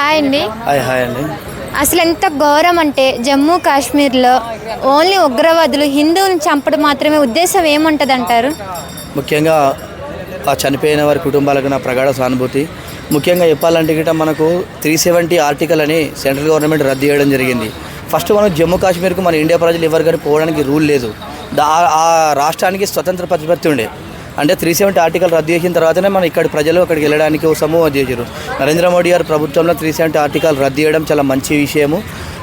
Hi అండి. Hi hi అండి. అసలు ఎంత ఘోరం అంటే జమ్మూ కాశ్మీర్లో ఓన్లీ ఉగ్రవాదులు హిందువులను చంపడం మాత్రమే ఉద్దేశం ఏముంటుంది అంటారు ముఖ్యంగా ఆ చనిపోయిన వారి కుటుంబాలకు నా ప్రగాఢ సానుభూతి. ముఖ్యంగా చెప్పాలంటే గిట్ట మనకు త్రీ సెవెంటీ ఆర్టికల్ అని సెంట్రల్ గవర్నమెంట్ రద్దు చేయడం జరిగింది. ఫస్ట్ మనం జమ్మూ కాశ్మీర్కు మన ఇండియా ప్రజలు ఎవరు కానీ పోవడానికి రూల్ లేదు. ఆ రాష్ట్రానికి స్వతంత్ర ప్రతిపత్తి ఉండే. అంటే త్రీ సెవెంటీ ఆర్టికల్ రద్దు చేసిన తర్వాతనే మనం ఇక్కడ ప్రజలు అక్కడికి వెళ్ళడానికి కోసము చేశారు. నరేంద్ర మోడీ గారు ప్రభుత్వంలో త్రీ సెవెంటీ ఆర్టికల్ రద్దు చేయడం చాలా మంచి విషయము.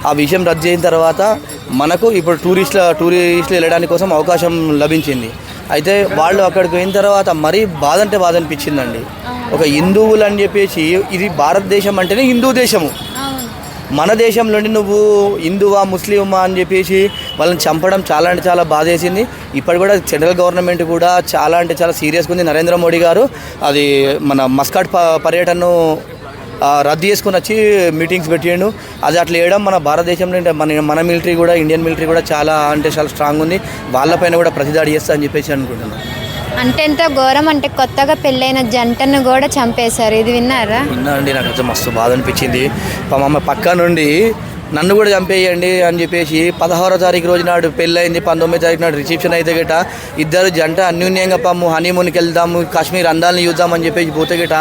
ఆ విషయం రద్దు చేసిన తర్వాత మనకు ఇప్పుడు టూరిస్టుల టూరిస్టులు వెళ్ళడానికి కోసం అవకాశం లభించింది. అయితే వాళ్ళు అక్కడికి పోయిన తర్వాత మరీ బాధ అంటే బాధ అనిపించిందండి. ఒక హిందువులు అని చెప్పేసి ఇది భారతదేశం అంటేనే హిందూ దేశము. మన దేశంలోని నువ్వు హిందువా ముస్లిమా అని చెప్పేసి వాళ్ళని చంపడం చాలా అంటే చాలా బాధేసింది. ఇప్పటి కూడా సెంట్రల్ గవర్నమెంట్ కూడా చాలా అంటే చాలా సీరియస్గా ఉంది. నరేంద్ర మోడీ గారు అది మన మస్కాట్ ప పర్యటనను రద్దు చేసుకుని వచ్చి మీటింగ్స్ పెట్టిండు. అది అట్లా వేయడం మన భారతదేశంలో మన మన మిలిటరీ కూడా ఇండియన్ మిలిటరీ కూడా చాలా అంటే చాలా స్ట్రాంగ్ ఉంది. వాళ్ళపైన కూడా ప్రతిదాడి చేస్తా అని చెప్పేసి అనుకుంటున్నాను. అంటే ఎంత ఘోరం అంటే కొత్తగా పెళ్ళైన జంటను కూడా చంపేశారు. ఇది విన్నారా? విన్నానండి నాకు కొంచెం మస్తు బాధ అనిపించింది. మా అమ్మ పక్క నుండి నన్ను కూడా చంపేయండి అని చెప్పేసి పదహారో తారీఖు రోజు నాడు పెళ్ళయింది పంతొమ్మిది తారీఖు నాడు రిసెప్షన్ అయితే గిట ఇద్దరు జంట అన్యూన్యంగా పాము హనీమూన్కి వెళ్దాము కాశ్మీర్ అందాలని చూద్దామని చెప్పేసి పోతే గిట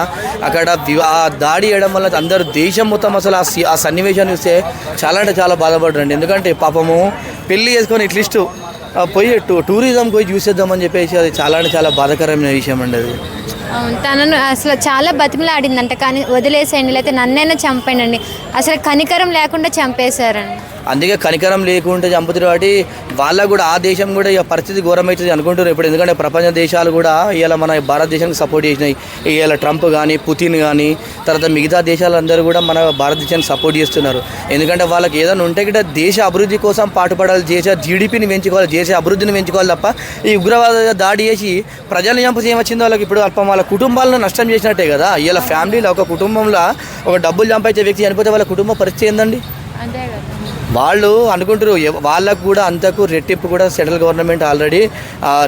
అక్కడ ఆ దాడి చేయడం వల్ల అందరూ దేశం మొత్తం అసలు ఆ సన్నివేశాన్ని చూస్తే చాలా అంటే చాలా బాధపడరండి ఎందుకంటే పాపము పెళ్ళి చేసుకొని అట్లీస్ట్ పోయి టూ టూరిజంకి పోయి చూసేద్దామని చెప్పేసి అది చాలా అంటే చాలా బాధాకరమైన విషయం అండి అది. అవును. తనను అసలు చాలా బతిమలాడిందంట. కానీ వదిలేసేయండి లేకపోతే నన్నైనా చంపేయండి. అసలు కనికరం లేకుండా చంపేశారండి అందుకే కనికరం లేకుండా చంపుతారు కాబట్టి వాళ్ళకు కూడా ఆ దేశం కూడా ఇక పరిస్థితి ఘోరమవుతుంది అనుకుంటున్నారు ఇప్పుడు. ఎందుకంటే ప్రపంచ దేశాలు కూడా ఇలా మన భారతదేశానికి సపోర్ట్ చేసినాయి. ఇలా ట్రంప్ కానీ పుతిన్ కానీ తర్వాత మిగతా దేశాలందరూ కూడా మన భారతదేశానికి సపోర్ట్ చేస్తున్నారు. ఎందుకంటే వాళ్ళకి ఏదైనా ఉంటే గిట్ట దేశ అభివృద్ధి కోసం పాటుపడాలి దేశ జీడిపిని పెంచుకోవాలి దేశ అభివృద్ధిని పెంచుకోవాలి తప్ప ఈ ఉగ్రవాద దాడి చేసి ప్రజలను చంపు చేయవచ్చింది వాళ్ళకి ఇప్పుడు అల్పం కుటుంబాలను నష్టం చేసినట్టే కదా? ఇలా ఫ్యామిలీలో ఒక కుటుంబంలో ఒక డబ్బులు చంపైతే వ్యక్తి చనిపోతే వాళ్ళ కుటుంబ పరిస్థితి ఏందండి? అంతే కదా. వాళ్ళు అనుకుంటారు వాళ్ళకు కూడా అంతకు రెట్టింపు కూడా central government already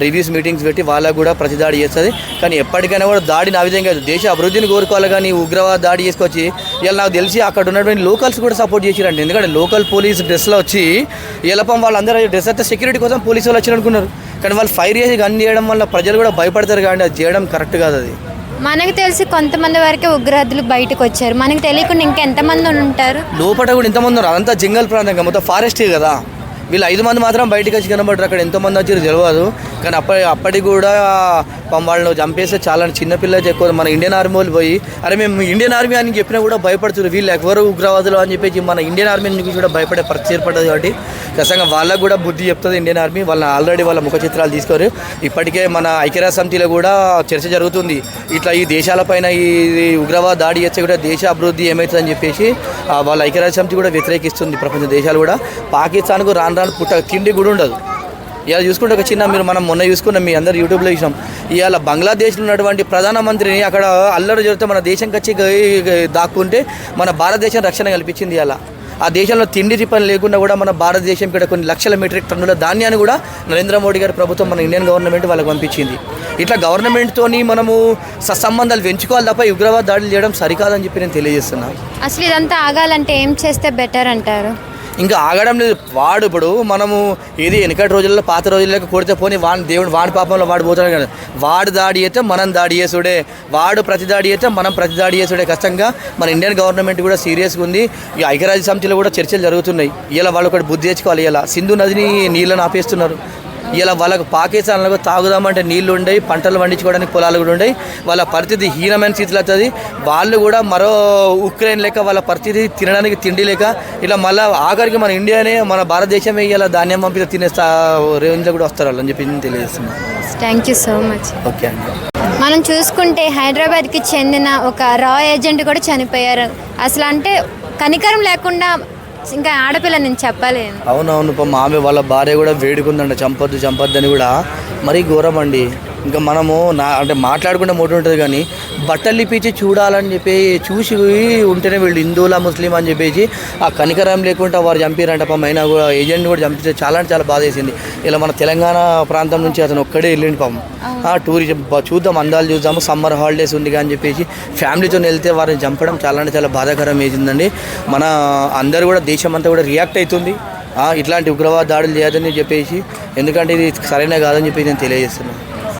reviews meetings పెట్టి వాళ్ళకు కూడా ప్రతిదాడి చేస్తుంది. కానీ ఎప్పటికైనా కూడా దాడిని ఆ విధంగా కాదు. దేశ అభివృద్ధిని కోరుకోవాలి కానీ ఉగ్రవాద దాడి చేసుకొచ్చి ఇలా నాకు తెలిసి అక్కడ ఉన్నటువంటి లోకల్స్ కూడా సపోర్ట్ చేసిరండి ఎందుకంటే లోకల్ పోలీస్ డ్రెస్లో వచ్చి ఎలపం వాళ్ళందరూ డ్రెస్ అయితే సెక్యూరిటీ కోసం పోలీసు వాళ్ళు వచ్చారనుకున్నారు. కానీ వాళ్ళు ఫైర్ చేసి గన్ చేయడం వల్ల ప్రజలు కూడా భయపడతారు కానీ అది చేయడం కరెక్ట్ కాదు అది. మనకు తెలిసి కొంతమంది వరకే ఉగ్రవాదులు బయటకు వచ్చారు. మనకు తెలియకుండా ఇంకా ఎంతమంది ఉంటారు? లోపల కూడా ఇంతమంది ఉన్నారు. అదంతా జంగల్ ప్రాంతం మొత్తం ఫారెస్టే కదా. వీళ్ళు ఐదు మంది మాత్రం బయటకు వచ్చి కనబడరు. అక్కడ ఎంతమంది వచ్చారు తెలియదు కానీ అప్పటి అప్పటికి కూడా వాళ్ళని చంపేస్తే చాలా చిన్నపిల్లలు ఎక్కువ మన ఇండియన్ ఆర్మీ వాళ్ళు పోయి అరే మేము ఇండియన్ ఆర్మీ అని చెప్పినా కూడా భయపడుతున్నారు వీళ్ళు ఎవరు ఉగ్రవాదులు అని చెప్పేసి మన ఇండియన్ ఆర్మీ నుంచి కూడా భయపడే పరిస్థితి ఏర్పడ్డది కాబట్టి ఖచ్చితంగా వాళ్ళకు కూడా బుద్ధి చెప్తుంది ఇండియన్ ఆర్మీ. వాళ్ళని ఆల్రెడీ వాళ్ళ ముఖ చిత్రాలు తీసుకోరు. ఇప్పటికే మన ఐక్యరాజ్య సమితిలో కూడా చర్చ జరుగుతుంది. ఇట్లా ఈ దేశాలపైన ఈ ఈ ఉగ్రవాద దాడి చేస్తే కూడా దేశ అభివృద్ధి ఏమవుతుందని చెప్పేసి వాళ్ళ ఐక్యరాజ్య సమితి కూడా వ్యతిరేకిస్తుంది ప్రపంచ దేశాలు కూడా. పాకిస్తాన్కు రాను రాను పుట్ట తిండి కూడా ఉండదు. ఇలా చూసుకుంటే ఒక చిన్న మీరు మనం మొన్న చూసుకున్నాం మీ అందరు యూట్యూబ్లో చూసాం ఇవాళ బంగ్లాదేశ్లో ఉన్నటువంటి ప్రధానమంత్రిని అక్కడ అల్లరి జరిగితే మన దేశం వచ్చి దాక్కుంటే మన భారతదేశం రక్షణ కల్పించింది ఇలా ఆ దేశంలో తిండి తిప్పని లేకుండా కూడా మన భారతదేశం ఇక్కడ కొన్ని లక్షల మెట్రిక్ టన్నుల ధాన్యాన్ని కూడా నరేంద్ర మోడీ గారి ప్రభుత్వం మన ఇండియన్ గవర్నమెంట్ వాళ్ళకి పంపించింది. ఇట్లా గవర్నమెంట్తోని మనము సత్సంబంధాలు పెంచుకోవాలి తప్ప ఉగ్రవాద దాడులు చేయడం సరికాదని చెప్పి నేను తెలియజేస్తున్నాను అసలు ఇదంతా ఆగాలంటే ఏం చేస్తే బెటర్ అంటారు? ఇంకా ఆగడం లేదు. వాడు ఇప్పుడు మనము ఏది వెనకటి రోజుల్లో పాత రోజుల్లో కొడితే పోనీ వాడి దేవుడు వాడి పాపంలో వాడు పోతాడు కదా. వాడు దాడి అయితే మనం దాడి చేసుడే. వాడు ప్రతి దాడి అయితే మనం ప్రతి దాడి చేసుడే. కష్టంగా మన ఇండియన్ గవర్నమెంట్ కూడా సీరియస్గా ఉంది. ఈ ఐక్యరాజ్య సమితిలో కూడా చర్చలు జరుగుతున్నాయి. ఇలా వాళ్ళు ఒకటి బుద్ధి తెచ్చుకోవాలి. ఇలా సింధు నదిని నీళ్ళని ఆపేస్తున్నారు. ఇలా వాళ్ళకు పాకిస్తాన్లకు తాగుదామంటే నీళ్ళు ఉండయి పంటలు పండించుకోవడానికి పొలాలు కూడా ఉండయి. వాళ్ళ పరిస్థితి హీనమైన స్థితిలో అవుతుంది. వాళ్ళు కూడా మరో ఉక్రెయిన్ లేక వాళ్ళ పరిస్థితి తినడానికి తిండి లేక ఇలా మళ్ళీ ఆఖరికి మన ఇండియానే మన భారతదేశమే ఇలా ధాన్యం పంపితే తినే రేంజ్లో కూడా వస్తారు అని చెప్పి నేను తెలియజేస్తున్నాను thank you so much okay అండి. మనం చూసుకుంటే హైదరాబాద్కి చెందిన ఒక రా ఏజెంట్ కూడా చనిపోయారు. అసలు అంటే కనికరం లేకుండా ఇంకా ఆడపిల్ల నేను చెప్పలేను. అవునవును పాపం ఆమె వాళ్ళ భార్య కూడా వేడుకుందంట చంపొద్దు చంపొద్దు అని కూడా. మరీ ఘోరం అండి. ఇంకా మనము నా అంటే మాట్లాడుకుంటే మోటు ఉంటుంది కానీ బట్టలు ఇప్పించి చూడాలని చెప్పి చూసి ఉంటేనే వీళ్ళు హిందువులా ముస్లిం అని చెప్పేసి ఆ కనికరం లేకుండా వారు చంపారంట పాపం అయినా కూడా ఏజెంట్ కూడా చంపితే చాలా అంటే చాలా బాధ వేసింది. ఇలా మన తెలంగాణ ప్రాంతం నుంచి అతను ఒక్కడే వెళ్ళిండి పాపం. ఆ టూరిజం చూద్దాం అందాలు చూద్దాము సమ్మర్ హాలిడేస్ ఉంది అని చెప్పేసి ఫ్యామిలీతో వెళ్తే వారిని చంపడం చాలా అంటే చాలా బాధాకరం వేసిందండి. మన అందరూ కూడా దేశం అంతా కూడా రియాక్ట్ అవుతుంది. ఇట్లాంటి ఉగ్రవాద దాడులు చేయదని చెప్పేసి ఎందుకంటే ఇది సరైన కాదని చెప్పి నేను తెలియజేస్తున్నాను.